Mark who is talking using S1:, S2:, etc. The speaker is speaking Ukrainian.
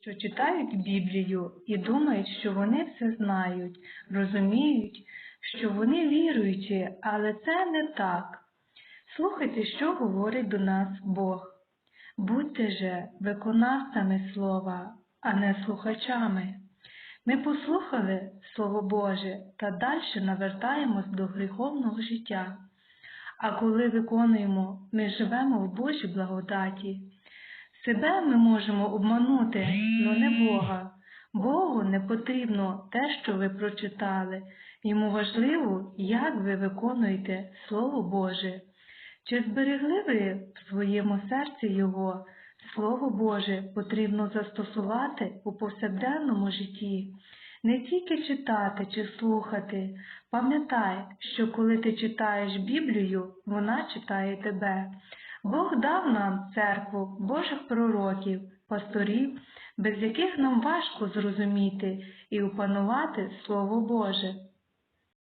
S1: що читають Біблію і думають, що вони все знають, розуміють, що вони віруючі, але це не так. Слухайте, що говорить до нас Бог. Будьте же виконавцями слова, а не слухачами. Ми послухали Слово Боже та далі навертаємось до гріховного життя. А коли виконуємо, ми живемо в Божій благодаті. Себе ми можемо обманути, але не Бога. Богу не потрібно те, що ви прочитали. Йому важливо, як ви виконуєте Слово Боже. Чи зберегли ви в своєму серці Його? Слово Боже потрібно застосувати у повсякденному житті. Не тільки читати чи слухати. Пам'ятай, що коли ти читаєш Біблію, вона читає тебе. Бог дав нам церкву Божих пророків, пасторів, без яких нам важко зрозуміти і опанувати Слово Боже.